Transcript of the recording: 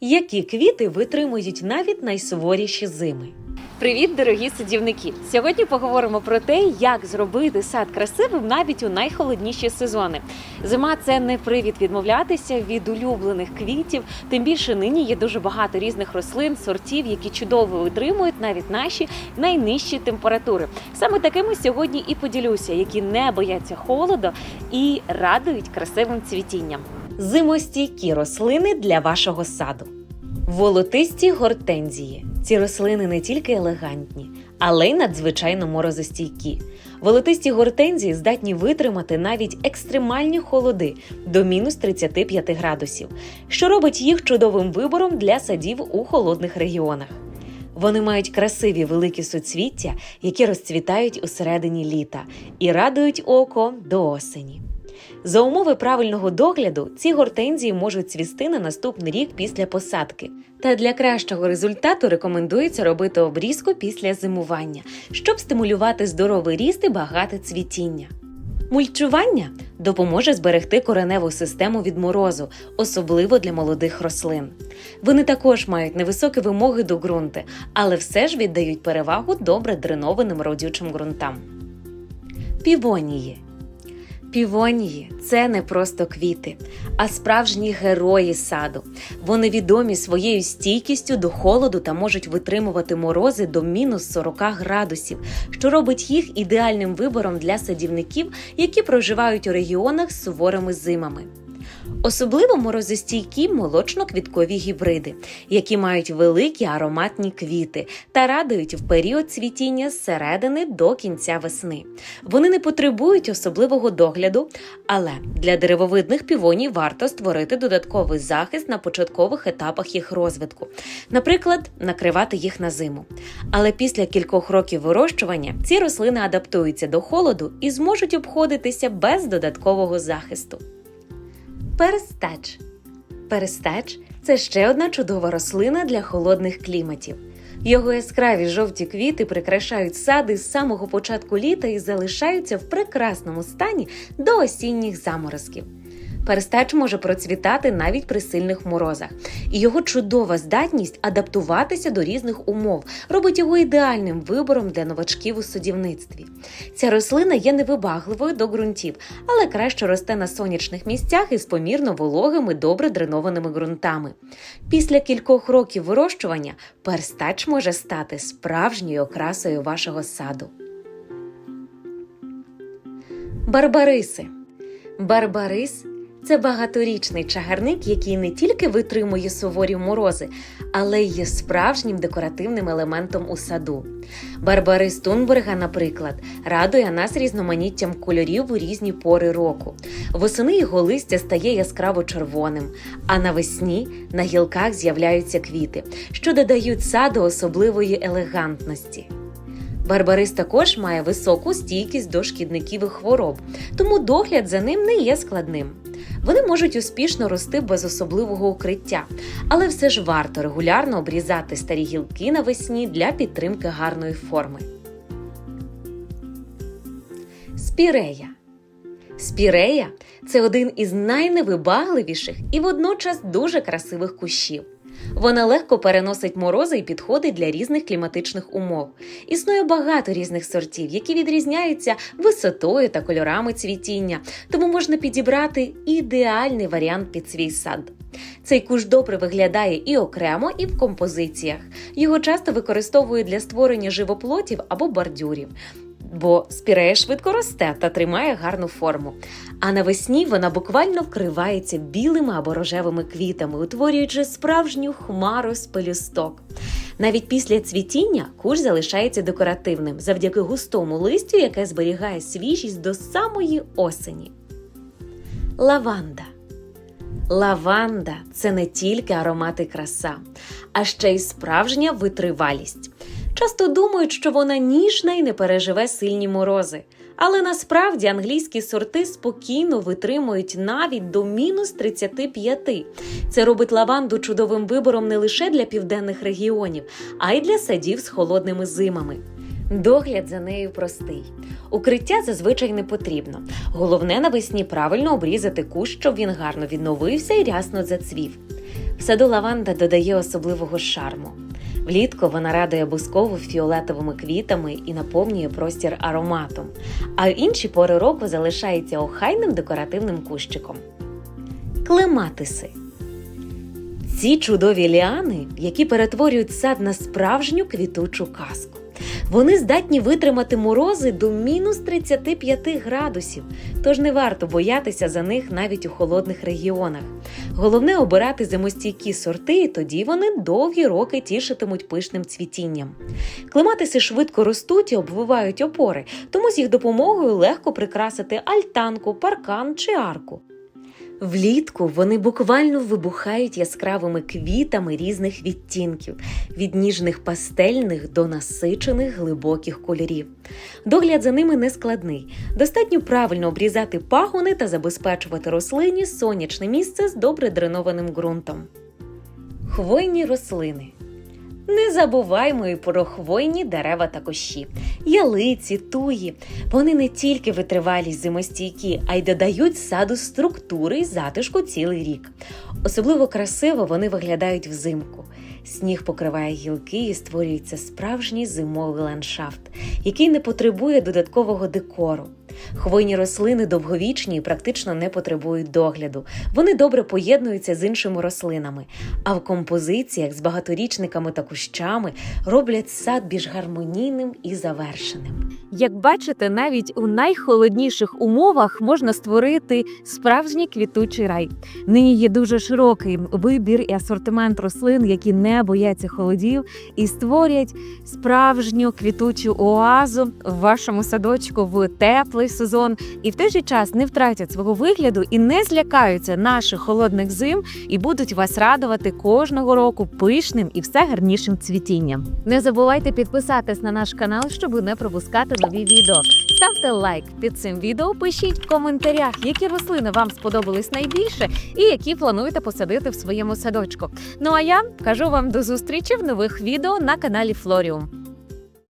Які квіти витримують навіть найсуворіші зими? Привіт, дорогі садівники! Сьогодні поговоримо про те, як зробити сад красивим навіть у найхолодніші сезони. Зима це не привід відмовлятися від улюблених квітів. Тим більше нині є дуже багато різних рослин, сортів, які чудово витримують навіть наші найнижчі температури. Саме такими сьогодні і поділюся, які не бояться холоду і радують красивим цвітінням. Зимостійкі рослини для вашого саду. Волотисті гортензії. Ці рослини не тільки елегантні, але й надзвичайно морозостійкі. Волотисті гортензії здатні витримати навіть екстремальні холоди до мінус 35 градусів, що робить їх чудовим вибором для садів у холодних регіонах. Вони мають красиві великі суцвіття, які розцвітають у середині літа і радують око до осені. За умови правильного догляду ці гортензії можуть цвісти на наступний рік після посадки. Та для кращого результату рекомендується робити обрізку після зимування, щоб стимулювати здоровий ріст і багате цвітіння. Мульчування допоможе зберегти кореневу систему від морозу, особливо для молодих рослин. Вони також мають невисокі вимоги до ґрунти, але все ж віддають перевагу добре дренованим родючим ґрунтам. Півонії Півонії це не просто квіти, а справжні герої саду. Вони відомі своєю стійкістю до холоду та можуть витримувати морози до мінус 40 градусів, що робить їх ідеальним вибором для садівників, які проживають у регіонах з суворими зимами. Особливо морозостійкі молочно-квіткові гібриди, які мають великі ароматні квіти та радують в період цвітіння з середини до кінця весни. Вони не потребують особливого догляду, але для деревовидних півоній варто створити додатковий захист на початкових етапах їх розвитку, наприклад, накривати їх на зиму. Але після кількох років вирощування ці рослини адаптуються до холоду і зможуть обходитися без додаткового захисту. Перестач. Перестач це ще одна чудова рослина для холодних кліматів. Його яскраві жовті квіти прикрашають сади з самого початку літа і залишаються в прекрасному стані до осінніх заморозків. Перестач може процвітати навіть при сильних морозах, і його чудова здатність адаптуватися до різних умов робить його ідеальним вибором для новачків у садівництві. Ця рослина є невибагливою до ґрунтів, але краще росте на сонячних місцях із помірно вологими, добре дренованими ґрунтами. Після кількох років вирощування перстач може стати справжньою окрасою вашого саду. Барбариси. Барбарис це багаторічний чагарник, який не тільки витримує суворі морози, але й є справжнім декоративним елементом у саду. Барбарис Тунберга, наприклад, радує нас різноманіттям кольорів у різні пори року. Восени його листя стає яскраво червоним, а навесні на гілках з'являються квіти, що додають саду особливої елегантності. Барбарис також має високу стійкість до шкідників і хвороб, тому догляд за ним не є складним. Вони можуть успішно рости без особливого укриття, але все ж варто регулярно обрізати старі гілки навесні для підтримки гарної форми. Спірея. Спірея це один із найневибагливіших і водночас дуже красивих кущів. Вона легко переносить морози і підходить для різних кліматичних умов. Існує багато різних сортів, які відрізняються висотою та кольорами цвітіння, тому можна підібрати ідеальний варіант під свій сад. Цей куш добре виглядає і окремо, і в композиціях. Його часто використовують для створення живоплотів або бордюрів. Бо спірея швидко росте та тримає гарну форму. А навесні вона буквально вкривається білими або рожевими квітами, утворюючи справжню хмару з пелюсток. Навіть після цвітіння куш залишається декоративним завдяки густому листю, яке зберігає свіжість до самої осені. Лаванда. Лаванда це не тільки аромат і краса, а ще й справжня витривалість. Часто думають, що вона ніжна і не переживе сильні морози. Але насправді англійські сорти спокійно витримують навіть до мінус 35. Це робить лаванду чудовим вибором не лише для південних регіонів, а й для садів з холодними зимами. Догляд за нею простий. Укриття зазвичай не потрібно. Головне навесні правильно обрізати кущ, щоб він гарно відновився і рясно зацвів. В саду лаванда додає особливого шарму. Влітку вона радує бускову фіолетовими квітами і наповнює простір ароматом, а інші пори року залишається охайним декоративним кущиком. Клематиси ці чудові ліани, які перетворюють сад на справжню квітучу казку. Вони здатні витримати морози до мінус 35 градусів, тож не варто боятися за них навіть у холодних регіонах. Головне обирати зимостійкі сорти, і тоді вони довгі роки тішитимуть пишним цвітінням. Клематиси швидко ростуть і обвивають опори, тому з їх допомогою легко прикрасити альтанку, паркан чи арку. Влітку вони буквально вибухають яскравими квітами різних відтінків, від ніжних пастельних до насичених глибоких кольорів. Догляд за ними не складний. Достатньо правильно обрізати пагони та забезпечувати рослині сонячне місце з добре дренованим ґрунтом. Хвойні рослини. Не забуваймо і про хвойні дерева та кущі, ялиці, туї. Вони не тільки витривалі зимостійкі, а й додають саду структури й затишку цілий рік. Особливо красиво вони виглядають взимку. Сніг покриває гілки і створюється справжній зимовий ландшафт, який не потребує додаткового декору. Хвойні рослини довговічні і практично не потребують догляду. Вони добре поєднуються з іншими рослинами, а в композиціях з багаторічниками та кущами роблять сад більш гармонійним і завершеним. Як бачите, навіть у найхолодніших умовах можна створити справжній квітучий рай. Нині є дуже широкий вибір і асортимент рослин, які не бояться холодів і створять справжню квітучу оазу в вашому садочку в теплий сезон, і в той же час не втратять свого вигляду і не злякаються наших холодних зим і будуть вас радувати кожного року пишним і все гарнішим цвітінням. Не забувайте підписатись на наш канал, щоб не пропускати нові відео. Ставте лайк під цим відео, пишіть в коментарях, які рослини вам сподобались найбільше і які плануєте посадити в своєму садочку. Ну а я кажу вам до зустрічі в нових відео на каналі Флоріум.